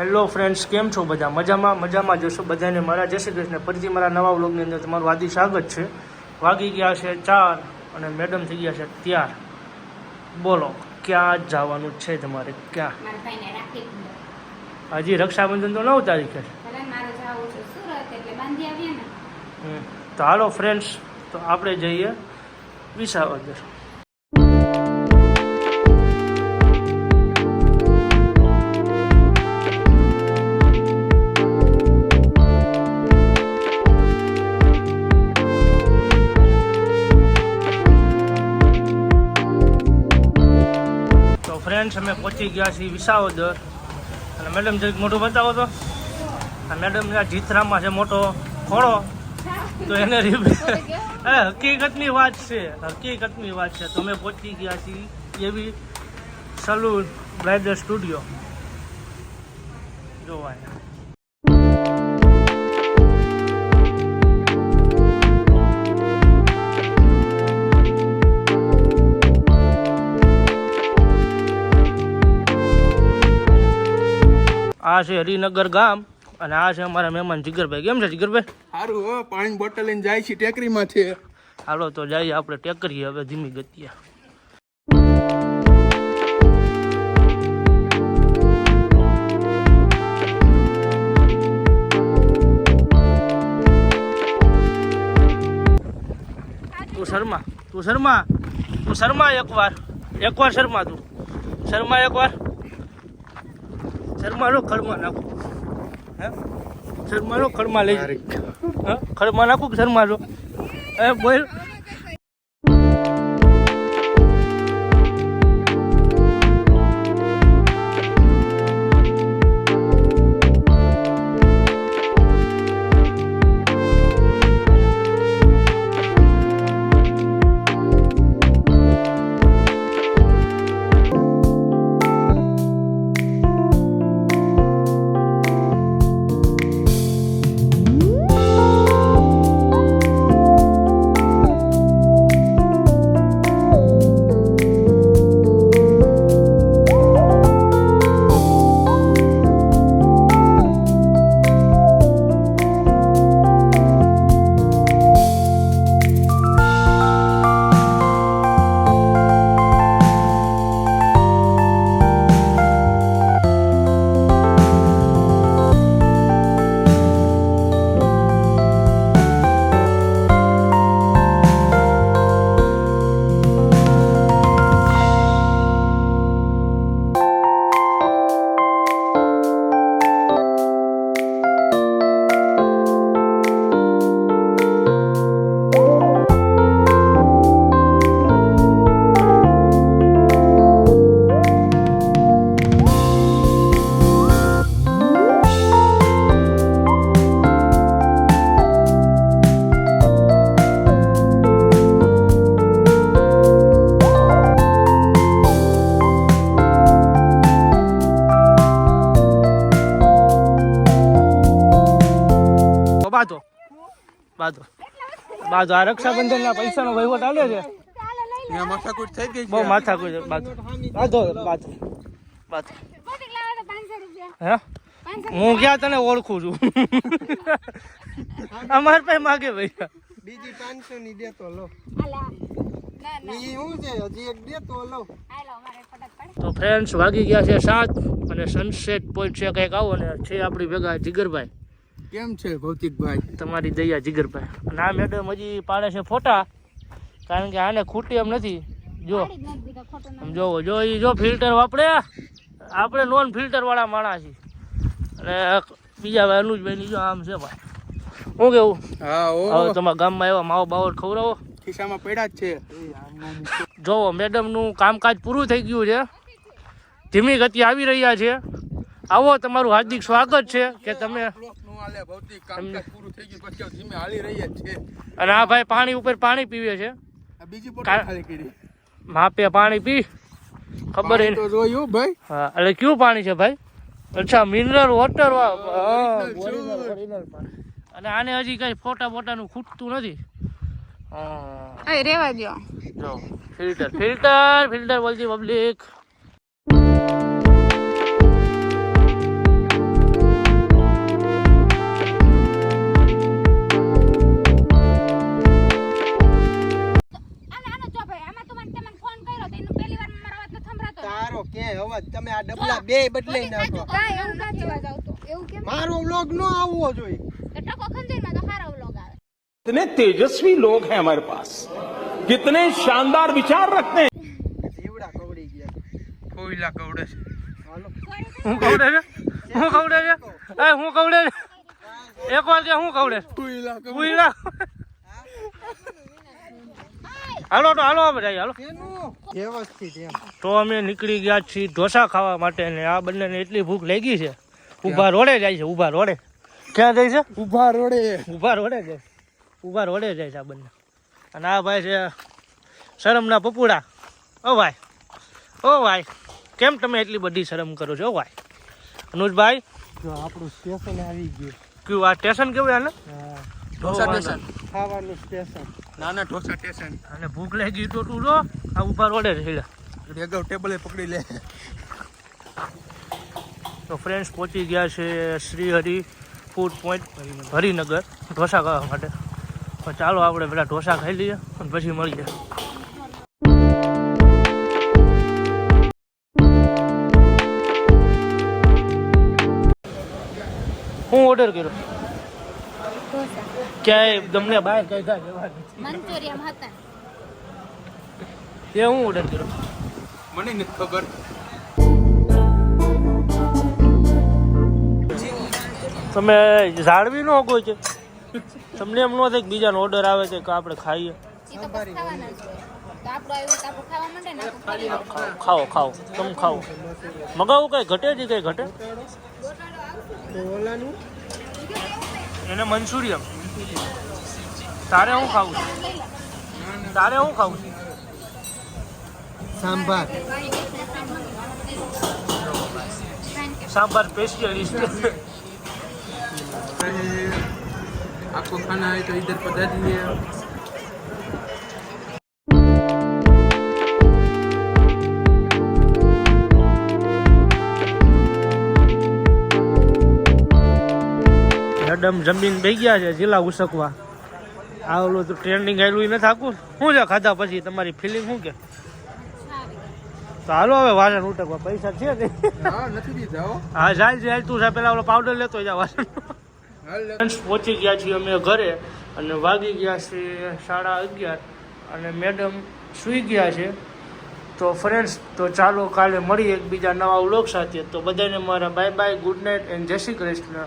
Hello friends કેમ છો બધા? મજામાં? મજામાં જશો બધાને? મારા જય શ્રી કૃષ્ણ. ફરીથી મારા નવા વ્લોગની અંદર તમારું વાદી સ્વાગત છે. વાગી ગયા છે ચાર અને મેડમ થઈ ગયા છે ત્યાર બોલો ક્યાં જવાનું છે તમારે? ક્યાં? હજી રક્ષાબંધન તો નવ તારીખે. તો હાલો ફ્રેન્ડ્સ તો આપણે જઈએ વિસાવદર. પહોંચી ગયા છીએ વિસાવદર. અને મેડમ જરીક મોટું બતાવો તો. આ મેડમના જીથરામાં છે મોટો ખોળો. તો એને એ હકીકતની વાત છે. હકીકતની વાત છે. તમે પહોંચી ગયા છીએ એવી સલૂન બ્રાઇડર સ્ટુડિયો જોવાય. આ છે હરિનગર ગામ. અને આ છે અમારા મહેમાન જીગરભાઈ. કેમ છે જીગરભાઈ? સારું હો પાણી બોટલ લઈને જાય છે ટેકરીમાંથી હાલો તો જઈએ આપણે ટેકરીએ હવે ધીમી ગતિએ. તું શર્મા તું શર્મા તું શર્મા એકવાર. એકવાર શર્મા તું. શર્મા એકવાર. શર્મા લો ખડમાં નાખું. હે? શર્માનો ખડમાં લઈ હા? ખડમાં નાખું કે એ બોલ. બાંધો આ રક્ષાબંધનના પૈસાનો વહીવટ આલે છે. માથાકૂટ થઈ ગઈ બહુ છે માથા કોઈ બાંધો બાંધો બાંધો બાંધો હે? હું ક્યાં તને ઓળખું છું? અમાર પાસે માગે ભાઈ બીજી પાંચસો ની દેતો લો શું છે? હજી એક દેતો લો. તો ફ્રેન્ડ્સ વાગી ગયા છે સાત અને સનસેટ પોઈન્ટ છે કંઈક આવો ને છે આપણી ભેગા જીગરભાઈ. કેમ છે ભૌતિકભાઈ? તમારી દયા જીગરભાઈ. અને આ મેડમ હજી પાડે છે ફોટા. કારણ કે આને ખૂટી એમ નથી. જો. જોવો જો એ જો ફિલ્ટર વાપરે. આપણે નોન ફિલ્ટર વાળા માણસ છીએ. અને બીજા ભાઈ અનુજભાઈની જો આમ છે ભાઈ. શું કેવું? હા હવે તમારા ગામમાં એવા માવો બાવો ખવડાવો. ખિસ્સામાં પડ્યા જ છે. જોવો મેડમનું કામકાજ પૂરું થઈ ગયું છે. ધીમી ગતિ આવી રહ્યા છે. આવો તમારું હાર્દિક સ્વાગત છે કે તમે હાલે ભૌતિક કામકાજ પૂરું થઈ ગયું પછી ધીમે હાલી રહી જ છે અને આ ભાઈ પાણી ઉપર પાણી પીવે છે. બીજી બોટલ ખાલી કરી. માપે પાણી પી. ખબર તો જોયું ભાઈ. હા એટલે કયું પાણી છે ભાઈ? અચ્છા મિનરલ વોટર અને આને હજી કઈ ફોટા બોટાનું ખૂટતું નથી. હા. રેવા દો જો. ફિલ્ટર ફિલ્ટર ફિલ્ટર બોલજી પબ્લિક બે બદલાઈ નાખો કાંઈ એવું ના જોવા જાવ તો એવું કેમ મારો વ્લોગ નો આવવો જોઈએ તો ટકો ખંજરમાં તો સારો વ્લોગ આવે कितने तेजस्वी लोग हैं हमारे पास कितने शानदार विचार रखते हैं જીવડા કવડી ગયા કોઈલા કવડે છે હાલો હું કવડે છે હું કવડે છે એ હું કવડે છે એક વાર કે હું કવડે કોઈલા હાલો તો હાલો ભાઈ હાલો. તો અમે નીકળી ગયા છીએ ઢોસા ખાવા માટે ને આ બંનેને એટલી ભૂખ લાગી છે. ઊભા રોડે જાય છે ઊભા રોડે. ક્યાં જાય છે? ઊભા રોડે. ઊભા રોડે જાય ઊભા રોડે જાય છે આ બંને. અને આ ભાઈ છે શરમના પપુડા. ઓ ભાઈ ઓ ભાઈ કેમ તમે એટલી બધી શરમ કરો છો ઓ ભાઈ? અનુજભાઈ? આપણું સ્ટેશન આવી ગયું. કયું આ સ્ટેશન કેવું આને? હા. ઢોસા સ્ટેશન. ખાવાનું સ્ટેશન. નાના ઢોસા સ્ટેશન. અને ભૂખ લાગી તો તું જો આ ઊભા રોડે એટલે અગાઉ ટેબલે પકડી લે. તો ફ્રેન્ડ્સ પહોંચી ગયા છે શ્રીહરિ ફૂડ પોઈન્ટ હરિનગર ઢોસા ખાવા માટે. તો ચાલો આપણે પેલા ઢોસા ખાઈ લઈએ અને પછી મળીએ. હું ઓર્ડર કર્યો? ક્યાંય તમને બહાર કઈ થાય મંચુરિયમ હતા. એ હું ઓર્ડર કર્યો? મને નથી ખબર. તમે જાળવી ન કોઈ છે. તમને એમ ન થાય કે બીજાનો ઓર્ડર આવે છે કે આપણે ખાઈએ. એ તો બસ ખાવાના જ હોય તો આપણું આવ્યું તો આપણું ખાવા માંડે ને? આપણું ખાલી રાખવું. ખાઓ ખાઓ. તમે ખાઓ. મગાવું કઈ ઘટે છે કઈ ઘટે? ઓલાનું? એને મંચુરિયમ તારે હું ખાવું છે તારે હું ખાવું છે સાંભાર સાંભાર સ્પેશિયલિસ્ટ आपको खाना है तो इधर पधारिए મેડમ જમીન બે ગયા છે જિલ્લા ઉસકવા. આ ઓલું તો ટ્રેનિંગ આવેલું નથી આખું. શું છે ખાધા પછી? તમારી ફિલિંગ શું કે? તો હાલો હવે વાસણ ઉટકવા. પૈસા છે ને હા. જાય જાય તું સાહેબ પેલા ઓલો પાવડર લેતો જા વાસણ. પહોંચી ગયા છીએ અમે ઘરે અને વાગી ગયા છે સાડા અગિયાર અને મેડમ સૂઈ ગયા છે. તો ફ્રેન્ડ્સ તો ચાલો કાલે મળીએ એકબીજા નવા વ્લોગ સાથે. તો બધાને મારા bye bye good night and જય શ્રી કૃષ્ણ.